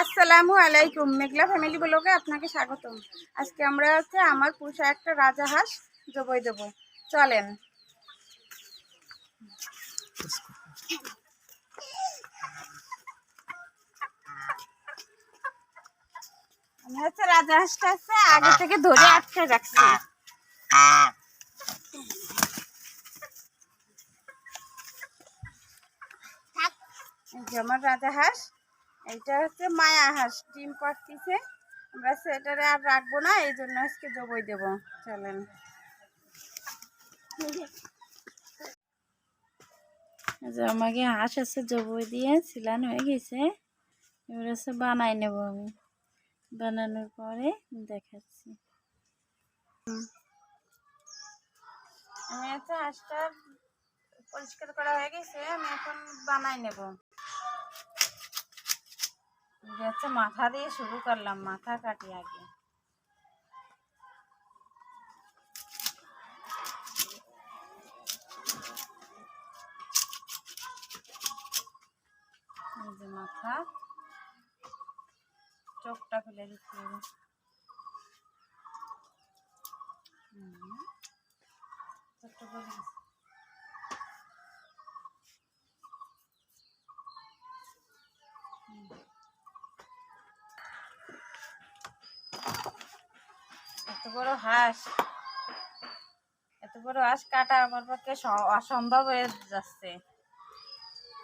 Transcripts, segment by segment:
আসসালামু আলাইকুম। মেঘলা ফ্যামিলি ব্লগে আপনাকে স্বাগতম। আজকে আমরা হচ্ছে আমার পুষা একটা রাজা হাঁস জবই দেবো। চলেন। আমি হচ্ছে রাজা হচ্ছে আগে থেকে ধরে আটকে রাখছি। আমার রাজা হাঁস। এইটা হচ্ছে মায়া হাঁস, ডিম পাড়তিছে। আমরা সেটারে আর রাখব না, এই জন্য আজকে জবই দেব। চলেন। আমাকে হাঁস আছে, জবই দিয়ে সিলান হয়ে গেছে। এবার হচ্ছে বানাই নেব আমি। বানানোর পরে দেখাচ্ছি। আমি হচ্ছে হাঁসটা পরিষ্কার করা হয়ে গেছে, আমি এখন বানাই নেব। হচ্ছে মাথা দিয়ে শুরু করলাম মাথা কাটি আগে এই যে মাথা চোখটা ফেলে দিতে হবে হুম। চোখটা ফেলে দিচ্ছি। বড় হাঁস। এত বড় হাঁস কাটা আমার পক্ষে অসম্ভব হয়ে যাচ্ছে।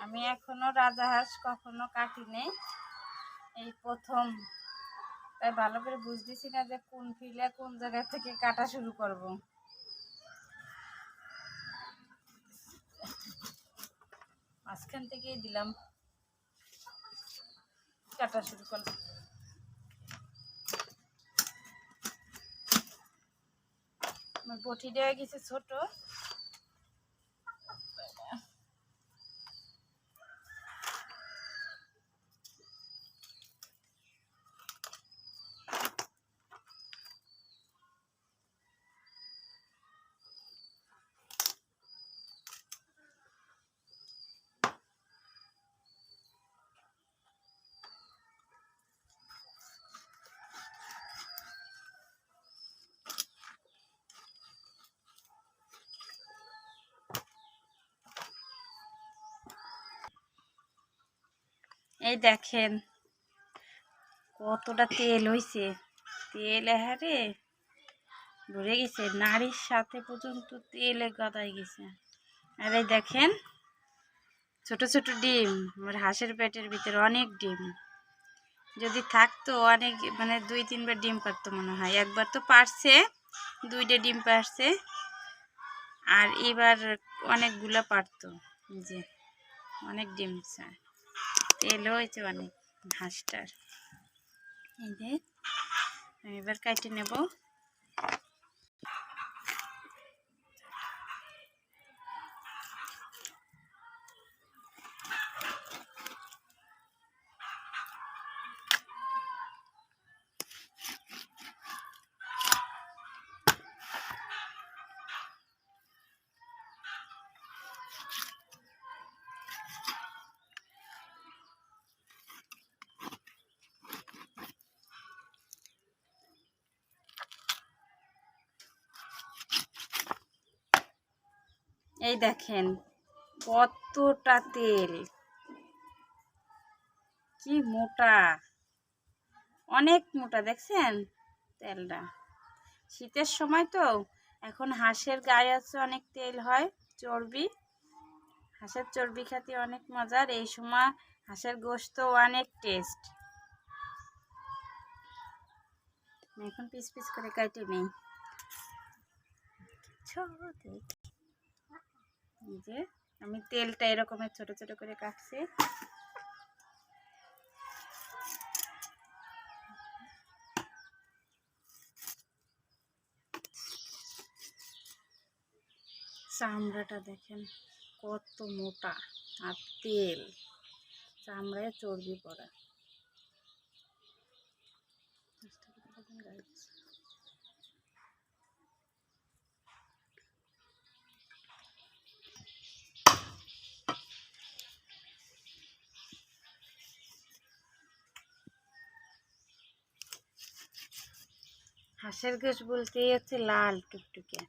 আমি এখনও রাজা হাঁস কখনো কাটিনি। এই প্রথম। তাই ভালো করে বুঝতেছি না যে কোন ফিলে কোন জায়গা থেকে কাটা শুরু করব। মাঝখান থেকেই দিলাম। কাটা শুরু করলাম। আমার বটি দেওয়া গেছে ছোট। এই দেখেন, কতটা তেল হয়েছে তেল হারে ভরে গেছে, নাড়ির সাথে পর্যন্ত তেলে গাদাই গেছে। আর এই দেখেন, ছোট ছোট ডিম, আমার হাঁসের পেটের ভিতরে অনেক ডিম। যদি থাকতো অনেক মানে দুই তিনবার ডিম পারতো মনে হয়। একবার তো পারছে, দুইটা ডিম পারছে, আর এবার অনেকগুলো পারতো। যে, অনেক ডিম চায় তেল হয়েছে অনেক হাঁসটার এই যে এবার কাটে নেব। এই দেখেন, কতটা তেল। কি মোটা। অনেক মোটা, দেখছেন তেলটা। শীতের সময় তো এখন হাঁসের গায়ে আছে অনেক তেল হয়, চর্বি। হাঁসের চর্বি খেতে অনেক মজার, এই সময় হাঁসের গোস্ত অনেক টেস্ট। এখন পিস পিস করে কাটে নেই। এই যে আমি তেলটা এরকমের ছোট ছোট করে কাটছি। চামড়াটা দেখেন কত মোটা আর তেল, চামড়ায় চর্বি পড়া। হাঁসের গোশ বলতে হচ্ছে লাল টুকটুকে।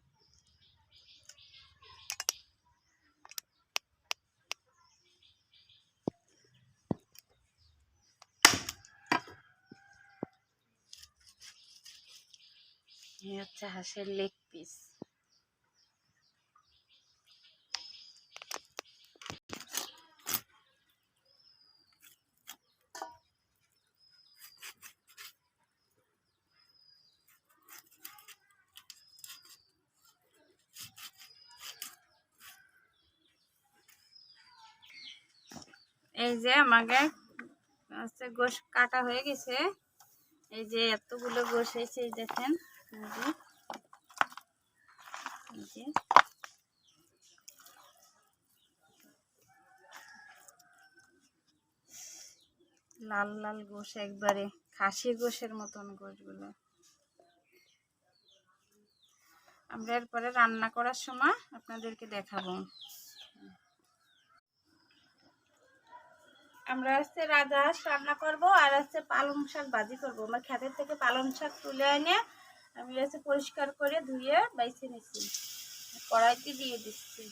হচ্ছে হাঁসের লেগ পিস যে আমাকে হচ্ছে গোশ কাটা হয়ে গেছে। এই যে এতগুলো গোশ হয়েছে, এই দেখেন যে। লাল লাল গোশ একবারে খাসি গোশের মতন গোশগুলো। আমরা এরপরে রান্না করার সময় আপনাদেরকে দেখাবো। আমরা হচ্ছে রাজহাঁস রান্না করব আর হচ্ছে পালং শাক ভাজি করব। আমার ক্ষেতের থেকে পালং শাক তুলে এনে আমি হচ্ছে পরিষ্কার করে ধুয়ে বাইছে নিচ্ছি কড়াইতে দিয়ে দিচ্ছি।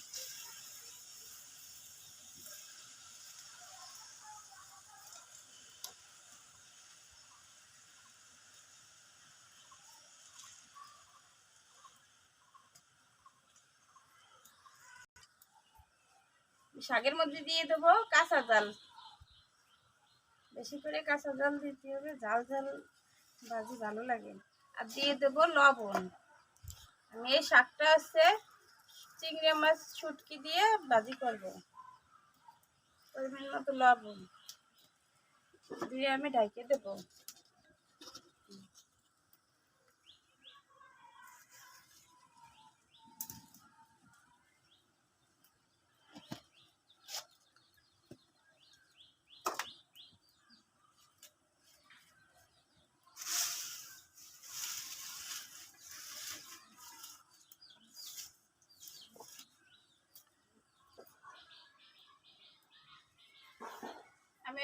শাকের মধ্যে দিয়ে দেবো কাঁচা জাল বেশি করে কাঁচা জল দিতে হবে ঝাল ঝাল ভাজি ভালো লাগে আর দিয়ে দেবো লবণ। আমি এই শাকটা হচ্ছে চিংড়ি মাছ ছুটকি দিয়ে ভাজি করব। পরিমাণ মতো লবণ। দিয়ে আমি ঢাকিয়ে দেবো।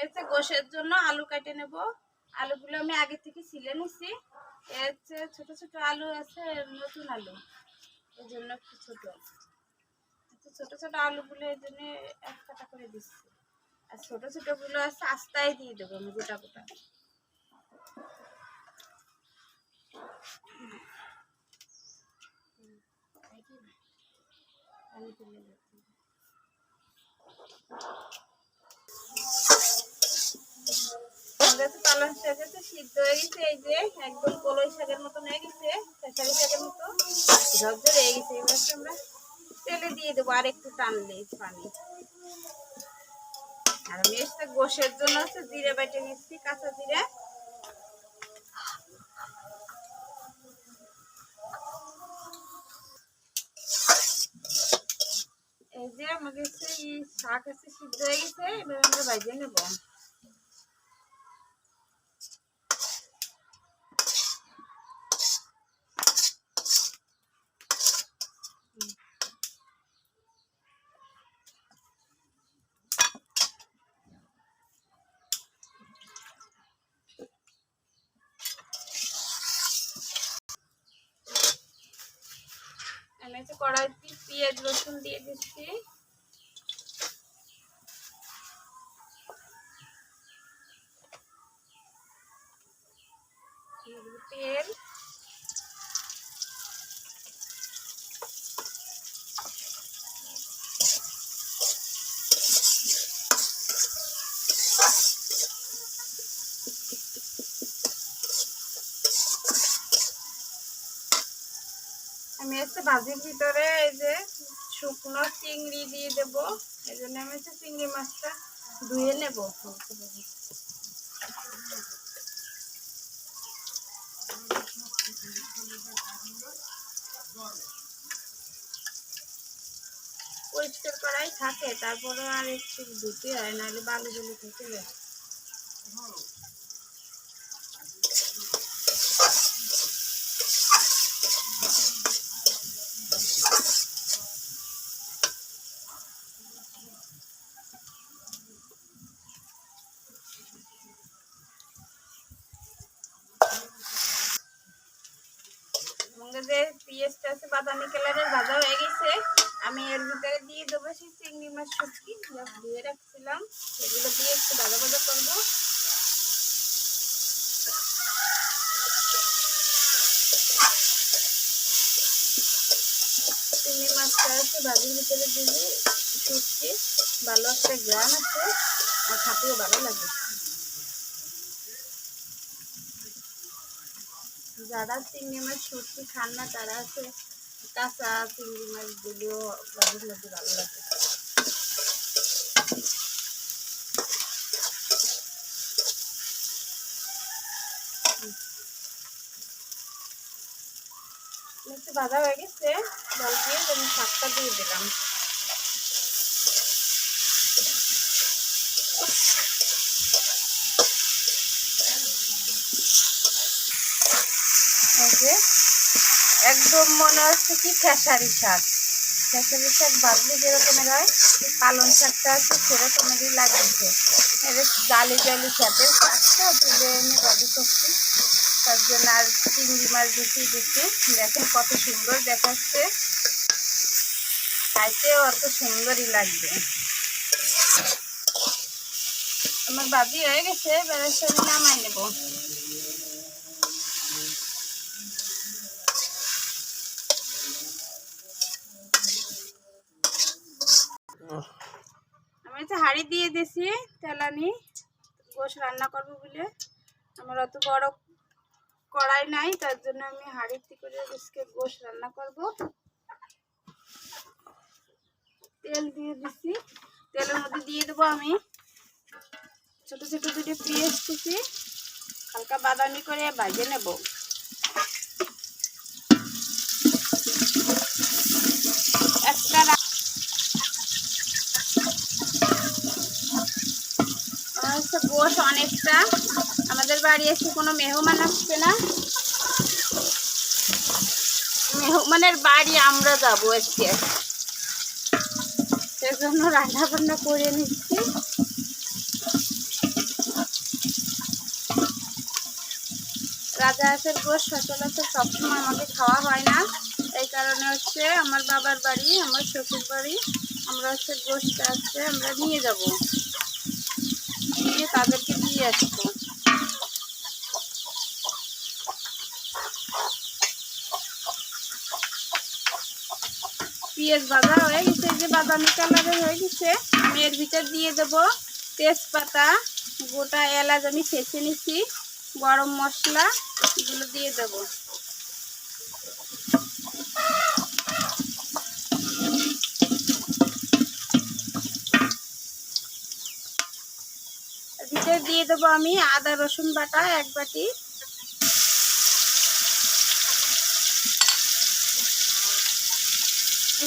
হচ্ছে গোশের জন্য আলু কেটে নেব। আলুগুলো আমি আগে থেকে ছিলে নিছি। এ হচ্ছে ছোট ছোট আলু আছে, নতুন আলু। এই জন্য একটু ছোট। ছোট ছোট আলুগুলো এই জন্য এক কাটা করে দিচ্ছি। আর ছোট ছোটগুলো আছে, আস্তায় দিয়ে দেবো আমি গোটা গোটা। পানি তুলে পালং শাক আছে, সিদ্ধ হয়ে গেছে, এই যে একদম কলই শাকের মতন হয়ে গেছে শাকের মতো। হয়ে গেছে, এবার আমরা তেলে দিয়ে দেবো আর একটু টানলে পানি। আর গোশের জন্য হচ্ছে জিরে বেটে নিচ্ছি, কাঁচা জিরে। এই যে আমাদের শাক আছে, সিদ্ধ হয়ে গেছে, এবার আমরা ভাজিয়ে নেব আমি হচ্ছে কড়াইতে পেঁয়াজ রসুন দিয়ে দিচ্ছি। তেল আমি হচ্ছে ভাজির ভিতরে এই যে শুকনো চিংড়ি দিয়ে দেব। এই জন্য আমি হচ্ছে চিংড়ি মাছটা ধুয়ে নেব। পরিষ্কার করাই থাকে তারপরে আর একটু ধুতে হয়, নাহলে বালু বালু থেকে। যায় চিংড়ি মাছটা ভিতরে দিলে ভালো একটা গ্রান আছে, আর খাতেও ভালো লাগে। যারা চিংড়ি মাছ শুটকি খান না, তারা আছে কাঁচা চিংড়ি মাছ দিলেও ভাজির মধ্যে ভালো লাগে। একটু ভাজা হয়ে গেছে, জল দিয়ে আমি শাকটা দিয়ে দিলাম। একদম মনে হচ্ছে কি খেসারি শাক। খেসারি শাক ভাজলে যেরকমের হয়, এই পালং শাকটা আছে সেরকমেরই লাগছে। এটা জালি জালি শাকের শাকটা তুলে এনে ভাজি করছি। তার জন্য আর চিংড়ি মাছ দিচ্ছি দিচ্ছি দেখেন কত সুন্দর দেখাচ্ছে। খাইতেও অত সুন্দরই লাগবে। আমার বাবি হয়ে গেছে বেড়ার সঙ্গে নামাই নেব। আমি হাঁড়ি দিয়ে দিছি তেলানি। গোশ রান্না করব বলে। আমার অত বড় কড়াই নাই, তার জন্য আমি হাঁড়িতে করে আজকে গোশ রান্না করব। তেল দিয়ে দিছি। তেলের মধ্যে দিয়ে দেবো আমি ছোট ছোট দুটো পেঁয়াজ কুচি, হালকা বাদামি করে ভাজে নেব। একটা হচ্ছে গোশ অনেকটা আমাদের বাড়ি এসে কোনো মেহমান আসছে না। মেহমানের বাড়ি আমরা যাব আজকে। সেজন্য রান্না বান্না করে নিচ্ছি। রাজা হাঁসের গোশ সচরাচর সবসময় আমাকে খাওয়া হয় না। এই কারণে হচ্ছে আমার বাবার বাড়ি, আমার শ্বশুর বাড়ি, আমরা হচ্ছে গোশটা আসছে আমরা নিয়ে যাব। নিয়ে তাদেরকে দিয়ে আসব। পেঁয়াজ ভাজা হয়ে গেছে যে বাদামি কালারের হয়ে গেছে, আমি এর ভিতর দিয়ে দেব তেজপাতা, গোটা এলাচ আমি ছেঁচে নিছি, গরম মশলা এগুলো দিয়ে দেব। দিয়ে দেবো আমি আদা রসুন বাটা এক বাটি।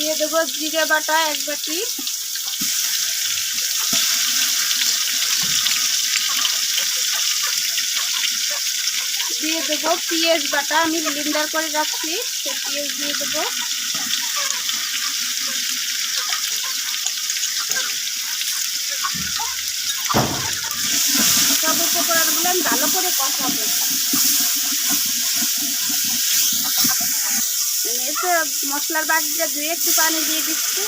দিয়ে দেবো জিরে বাটা এক বাটি। দিয়ে দেবো পেঁয়াজ বাটা, আমি ব্লেন্ডার করে রাখছি সে পেঁয়াজ দিয়ে দেবো। সব উপকরণগুলো আমি ভালো করে কষাবো। মশলার বাটিটা ধুয়ে একটু পানি দিয়ে দিচ্ছি।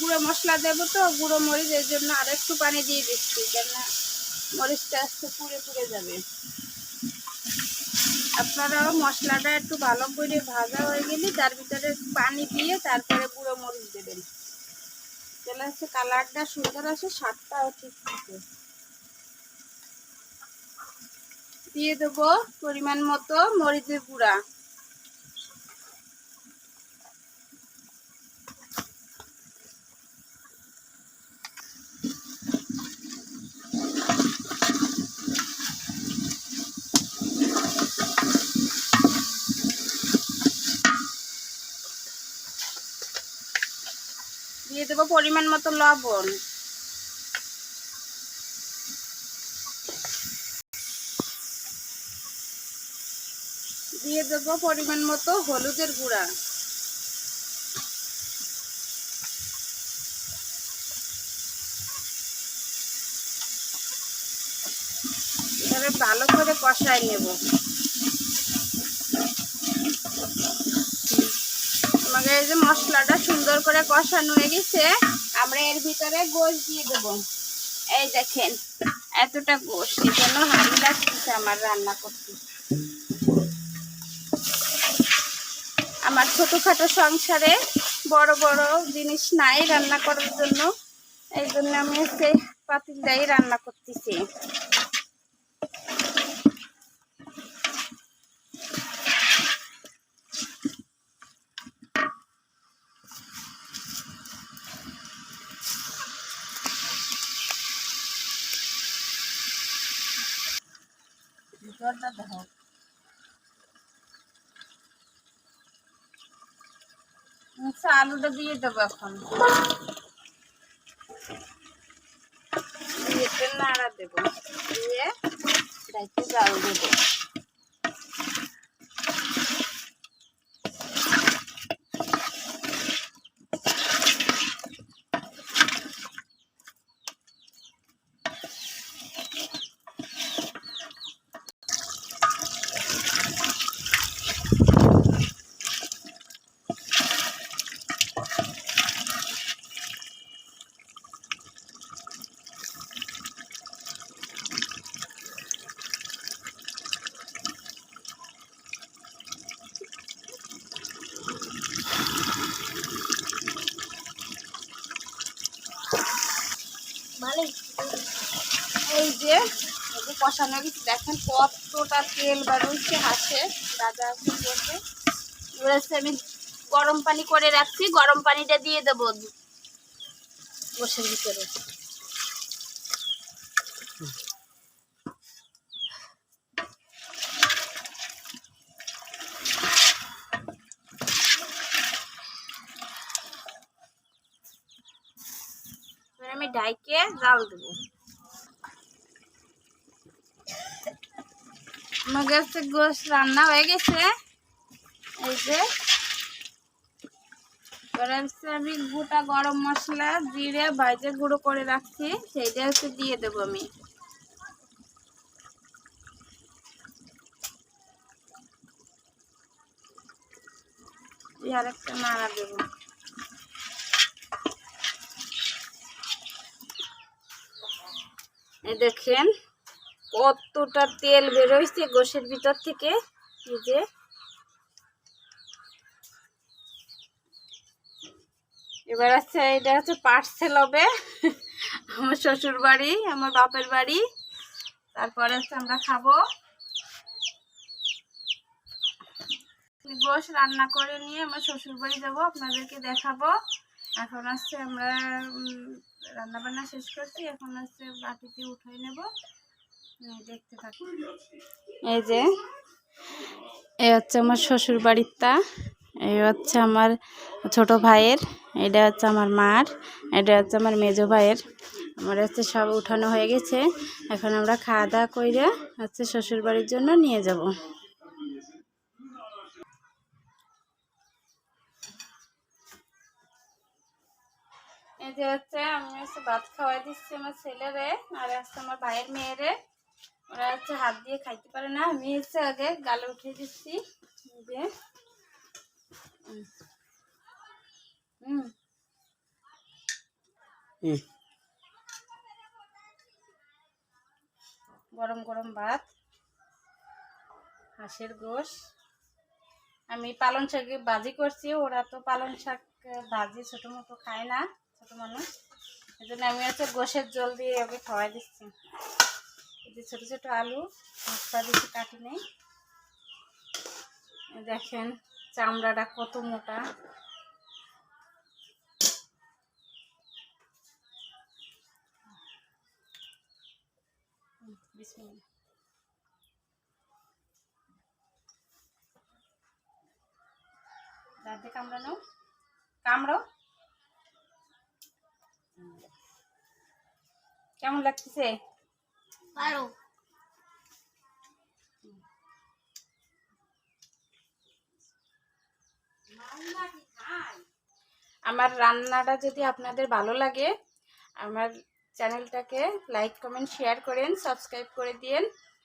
গুঁড়ো মশলা দেবো তো, গুঁড়ো মরিচ এর জন্য আর একটু পানি দিয়ে দিচ্ছি কেন মরিচটা আস্তে পুড়ে পুড়ে যাবে। আপনারাও মশলাটা একটু ভালো করে ভাজা হয়ে গেলে তার ভিতরে পানি দিয়ে তারপরে গুঁড়ো মরিচ দেবেন। তাহলে হচ্ছে কালারটা সুন্দর আছে স্বাদটাও ঠিক থাকে। দিয়ে দেবো পরিমাণ মতো মরিচের গুঁড়া। দিয়ে দেবো পরিমাণ মতো লবণ। দিয়ে দেবো পরিমাণ মতো হলুদের গুঁড়া। ভালো করে কষাই নেব। আমাকে এই যে মশলাটা সুন্দর করে কষানো হয়ে গেছে, আমরা এর ভিতরে গোশ দিয়ে দেবো। এই দেখেন, এতটা গোশ, এই জন্য হাড়ি লাগতেছে আমার রান্না করতে। আমার ছোটোখাটো সংসারে বড় বড় জিনিস নাই রান্না করার জন্য, এই জন্য আমি সেই পাতিলটাই রান্না করতেছি। আচ্ছা আলুটা দিয়ে দেবো এখন। দিয়ে নাড়া দেবো। দিয়ে একটু জাল দেবো এই যে এই যে কষানো গেছে দেখেন, কতটা তেল বেরোচ্ছে হাসে দাদা বলছে এবার আমি গরম পানি করে রাখছি, গরম পানিটা দিয়ে দেবো গোসের ভিতরে। আমি ডাইকে জাল দেবো। কাছে গোস রান্না হয়ে গেছে। এই যে হচ্ছে আমি গোটা গরম মশলা, জিরে, ভাজে গুঁড়ো করে রাখছি, সেইটা হচ্ছে দিয়ে দেবো আমি। দিয়ে আরেকটা নাড়া দেবো। দেখেন কতটা তেল বেরোইছে গোশের ভিতর থেকে? যে। এবার আছে, এটা হচ্ছে পার্সেল হবে। আমার শ্বশুর বাড়ি, আমার বাপের বাড়ি। তারপরে হচ্ছে আমরা খাব। গোশ রান্না করে নিয়ে আমার শ্বশুর বাড়ি যাব, আপনাদেরকে দেখাবো। এখন হচ্ছে আমরা রান্না বান্না শেষ করছি, এখন হচ্ছে বাটিতে উঠাই নেব। দেখতে এই যে, এই হচ্ছে আমার শ্বশুর বাড়িরটা এই হচ্ছে আমার ছোট ভাইয়ের, এটা হচ্ছে আমার মার, এটা হচ্ছে আমার মেজো ভাইয়ের। আমার হচ্ছে সব উঠানো হয়ে গেছে, এখন আমরা খাওয়া দাওয়া করে হচ্ছে শ্বশুর বাড়ির জন্য নিয়ে যাব। এই যে হচ্ছে আমি হচ্ছে ভাত খাওয়াই দিচ্ছি আমার ছেলেরে, আর হচ্ছে আমার ভাইয়ের মেয়েরে। ওরা হচ্ছে হাত দিয়ে খাইতে পারে না। আমি হচ্ছে আগে গালে উঠিয়ে দিচ্ছি। যে। হুম গরম গরম ভাত হাঁসের গোশ। আমি পালং শাক ভাজি করছি। ওরা তো পালং শাক ভাজি ছোটো মতো খায় না ছোটো মানুষ। এই জন্য আমি হচ্ছে গোশের জল দিয়ে ওকে খাওয়াই দিচ্ছি। এই যে ছোটো ছোটো আলু মশলা দিচ্ছি কাটি নেই। দেখেন চামড়াটা কত মোটা। হুম, দাঁতে কামড়ানো কামড়ো কেমন লাগতেছে? আমার রান্নাটা যদি আপনাদের ভালো লাগে, আমার চ্যানেলটাকে লাইক, কমেন্ট, শেয়ার করেন, সাবস্ক্রাইব করে দিয়েন।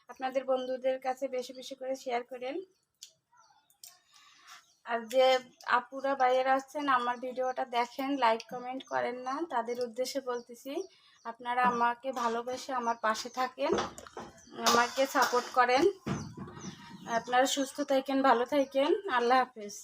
আপনাদের বন্ধুদের কাছে বেশি বেশি করে শেয়ার করেন। আর যে আপুরা বাইরে আসছেন, আমার ভিডিওটা দেখেন, লাইক, কমেন্ট করেন না, তাদের উদ্দেশ্যে বলতেছি আপনারা আমাকে ভালোবেসে আমার পাশে থাকেন, আমাকে সাপোর্ট করেন। আপনারা সুস্থ থাকেন, ভালো থাকেন। আল্লাহ হাফেজ।